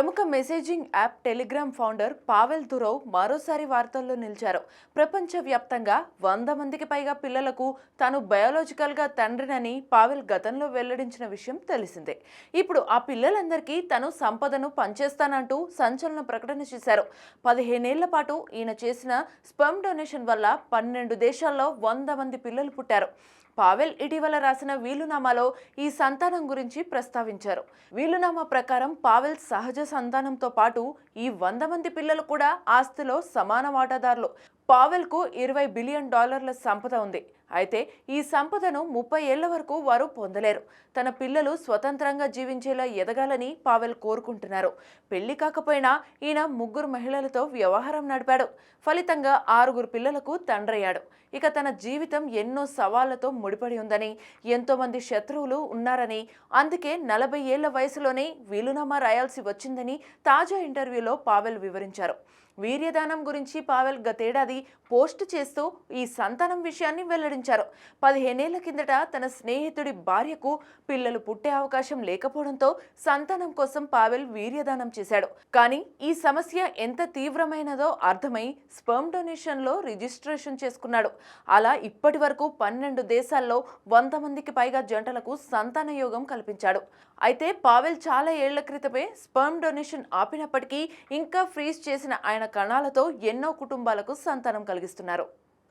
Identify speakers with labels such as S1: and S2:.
S1: ప్రముఖ messaging app Telegram founder Pavel Durov మరోసారి వార్తల్లో నిలిచారు. ప్రపంచవ్యాప్తంగా వంద మందికి పైగా పిల్లలకు తాను బయోలాజికల్గా తండ్రినని పావెల్ గతంలో వెల్లడించిన విషయం తెలిసిందే. ఇప్పుడు ఆ పిల్లలందరికీ తను సంపదను పంచేస్తానంటూ సంచలన ప్రకటన చేశారు. పదిహేనేళ్ళ పాటు ఈయన చేసిన స్పర్మ్ డొనేషన్ వల్ల పన్నెండు దేశాల్లో వంద మంది పిల్లలు పుట్టారు. పావెల్ ఇటీవల రాసిన వీలునామాలో ఈ సంతానం గురించి ప్రస్తావించారు. వీలునామా ప్రకారం పావెల్ సహజ సంతానంతో పాటు ఈ వంద మంది పిల్లలు కూడా ఆస్తిలో సమాన వాటాదారులు. పావెల్కు ఇరవై బిలియన్ డాలర్ల సంపద ఉంది. అయితే ఈ సంపదను ముప్పై ఏళ్ళ వరకు వారు పొందలేరు. తన పిల్లలు స్వతంత్రంగా జీవించేలా ఎదగాలని పావెల్ కోరుకుంటున్నారు. పెళ్ళి కాకపోయినా ఈయన ముగ్గురు మహిళలతో వ్యవహారం నడిపాడు. ఫలితంగా ఆరుగురు పిల్లలకు తండ్రయ్యాడు. ఇక తన జీవితం ఎన్నో సవాళ్ళతో ముడిపడి ఉందని ఎంతోమంది శత్రువులు ఉన్నారని అందుకే నలభై ఏళ్ళ వయసులోనే వీలునామా రాయాల్సి వచ్చిందని తాజా ఇంటర్వ్యూలో పావెల్ వివరించారు. వీర్యదానం గురించి పావెల్ గతేడాది పోస్ట్ చేస్తూ ఈ సంతానం విషయాన్ని వెల్లడించారు. పదిహేనేళ్ళ కిందట తన స్నేహితుడి భార్యకు పిల్లలు పుట్టే అవకాశం లేకపోవడంతో సంతానం కోసం పావెల్ వీర్యదానం చేశాడు. కానీ ఈ సమస్య ఎంత తీవ్రమైనదో అర్థమై స్పర్మ్ డొనేషన్లో రిజిస్ట్రేషన్ చేసుకున్నాడు. అలా ఇప్పటి వరకు పన్నెండు దేశాల్లో వంద మందికి పైగా జంటలకు సంతాన యోగం కల్పించాడు. అయితే పావెల్ చాలా ఏళ్ళ క్రితమే స్పర్మ్ డొనేషన్ ఆపినప్పటికీ ఇంకా ఫ్రీజ్ చేసిన ఆయన కణాలతో ఎన్నో కుటుంబాలకు సంతానం కలిగిస్తున్నారు.